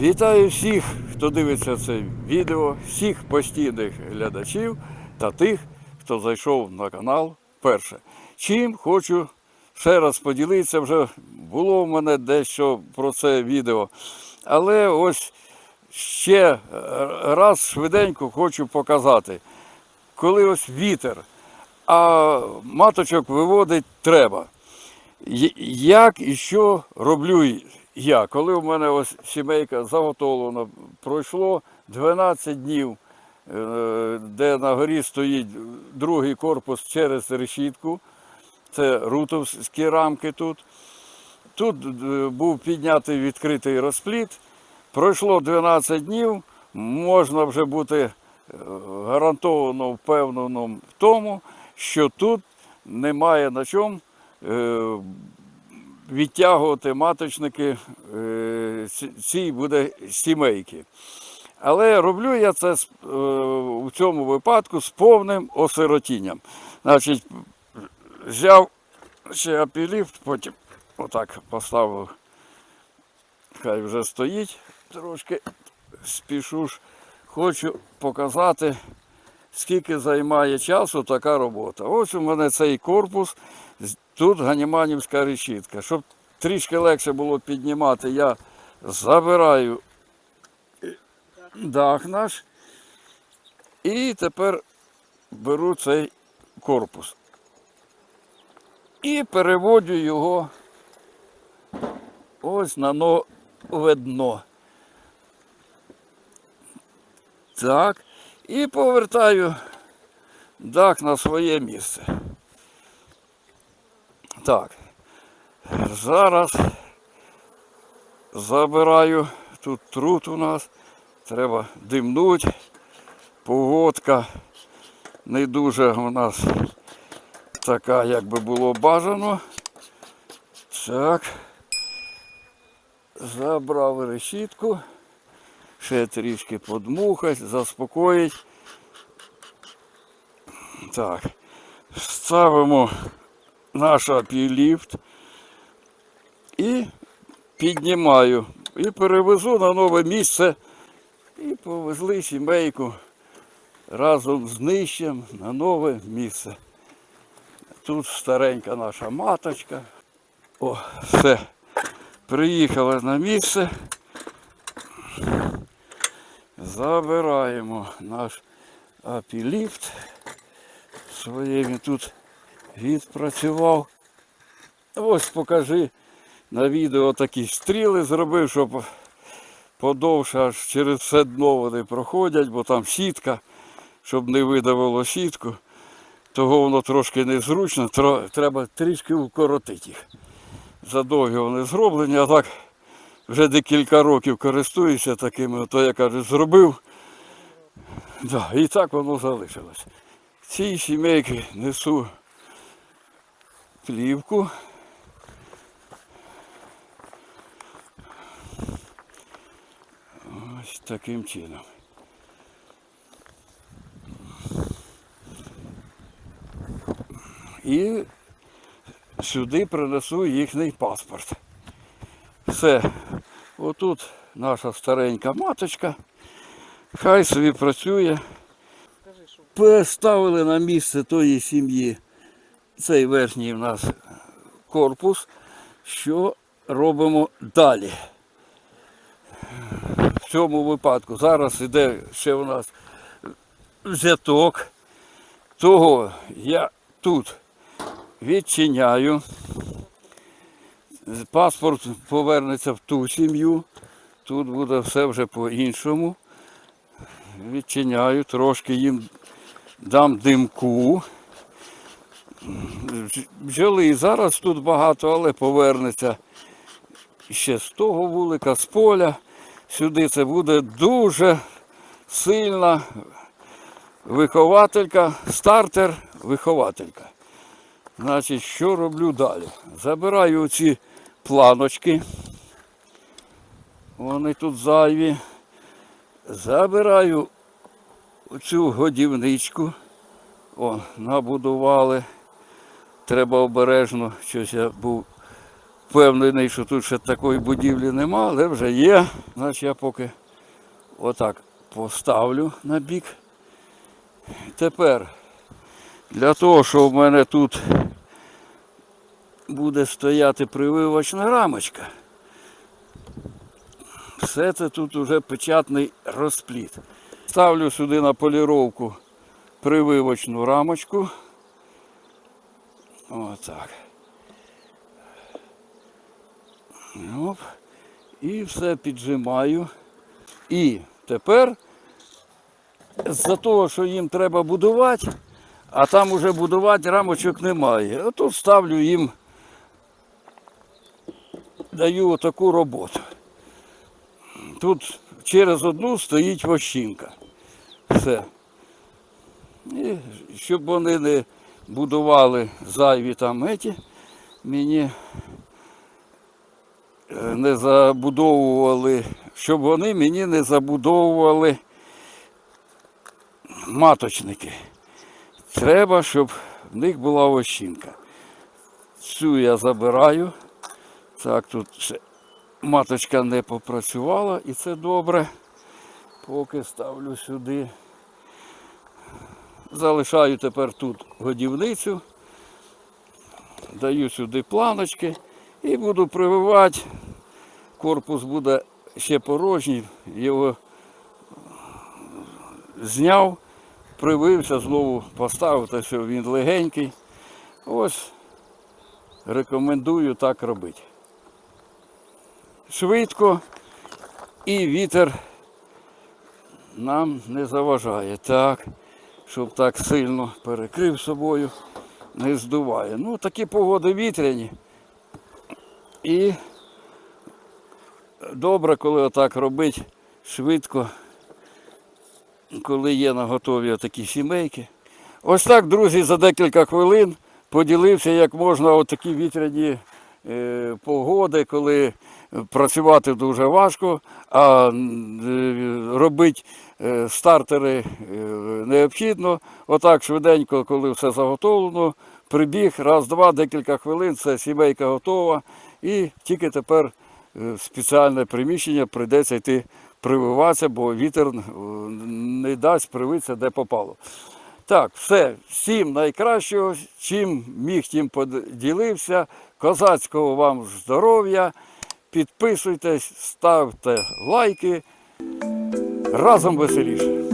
Вітаю всіх, хто дивиться це відео, всіх постійних глядачів та тих, хто зайшов на канал вперше. Чим хочу ще раз поділитися, вже було в мене дещо про це відео. Але ось ще е, раз швиденько хочу показати, коли ось вітер, а маточок виводить треба. Як і що роблю я? Коли у мене ось сімейка заготовлена, пройшло 12 днів, е, де на горі стоїть другий корпус через решітку, це рутовські рамки тут. Тут е, був піднятий відкритий розпліт. Пройшло 12 днів, можна вже бути е, гарантовано впевненим в тому, що тут немає на чому е, відтягувати маточники ці- цій буде сімейки. Але роблю я це е, цьому випадку з повним осиротінням. Значить, взяв ще апіліфт, потім отак поставив, хай вже стоїть трошки, спішу ж. Хочу показати, скільки займає часу така робота. Ось у мене цей корпус, тут ганіманівська решітка. Щоб трішки легше було піднімати, я забираю дах наш і тепер беру цей корпус. І переводжу його ось на нове дно. Так. І повертаю дах на своє місце. Так. Зараз забираю. Тут труд у нас. Треба димнуть. Погодка не дуже у нас така, як би було бажано. Так. Забрав решітку. Ще трішки подмухать, заспокоїть. Так. Ставимо наш апіліфт і піднімаю. І перевезу на нове місце. І повезли сімейку разом з нижчим на нове місце. Тут старенька наша маточка. О, все. Приїхали на місце. Забираємо наш апіліфт. Своє тут відпрацював. Ось покажи на відео такі стріли зробив, щоб подовше аж через все дно вони проходять, бо там сітка, щоб не видавило сітку. Того воно трошки незручно, треба трішки укоротити їх. Задовгі вони зроблені, а так вже декілька років користуюся такими, то я кажу, зробив. Да, і так воно залишилось. Цій сімейки несу плівку. Ось таким чином. І сюди принесу їхній паспорт. Все. Отут наша старенька маточка. Хай собі працює. Переставили на місце тої сім'ї цей верхній в нас корпус. Що робимо далі? В цьому випадку зараз іде ще у нас взяток. Того я тут відчиняю. Паспорт повернеться в ту сім'ю. Тут буде все вже по-іншому. Відчиняю, трошки їм дам димку. Бджоли зараз тут багато, але повернеться ще з того вулика, з поля. Сюди це буде дуже сильна вихователька, стартер, вихователька. Значить, що роблю далі? Забираю ці планочки. Вони тут зайві. Забираю цю годівничку. О, набудували. Треба обережно. Щось я був впевнений, що тут ще такої будівлі нема, але вже є. Значить я поки отак поставлю на бік. Тепер для того, щоб в мене тут буде стояти прививочна рамочка. Все це тут уже печатний розпліт. Ставлю сюди на поліровку прививочну рамочку. Отак. Оп. І все піджимаю. І тепер з-за того, що їм треба будувати, а там уже будувати рамочок немає. Отут ставлю їм, даю таку роботу. Тут через одну стоїть вощинка. Все. І щоб вони не будували зайві там еті, мені е, не забудовували, щоб вони мені не забудовували маточники. Треба, щоб в них була ощинка. Цю я забираю. Так, тут ще маточка не попрацювала і це добре. Поки ставлю сюди. Залишаю тепер тут годівницю, даю сюди планочки і буду прививати. Корпус буде ще порожній, його зняв, привився, знову поставив, те, що він легенький. Ось рекомендую так робити. Швидко і вітер нам не заважає. Так, щоб так сильно перекрив собою, не здуває. Ну, такі погоди вітряні. І добре, коли отак робити швидко, коли є на готові такі сімейки. Ось так, друзі, за декілька хвилин поділився, як можна отакі вітряні е, погоди, коли працювати дуже важко, а е, робити е, стартери необхідно. Отак швиденько, коли все заготовлено, прибіг, раз-два, декілька хвилин, це сімейка готова. І тільки тепер спеціальне приміщення прийдеться йти прививатися, бо вітер е, не дасть привитися де попало. Так, все, всім найкращого, чим міг, тим поділився. Козацького вам здоров'я. Підписуйтесь, ставте лайки. Разом веселіше.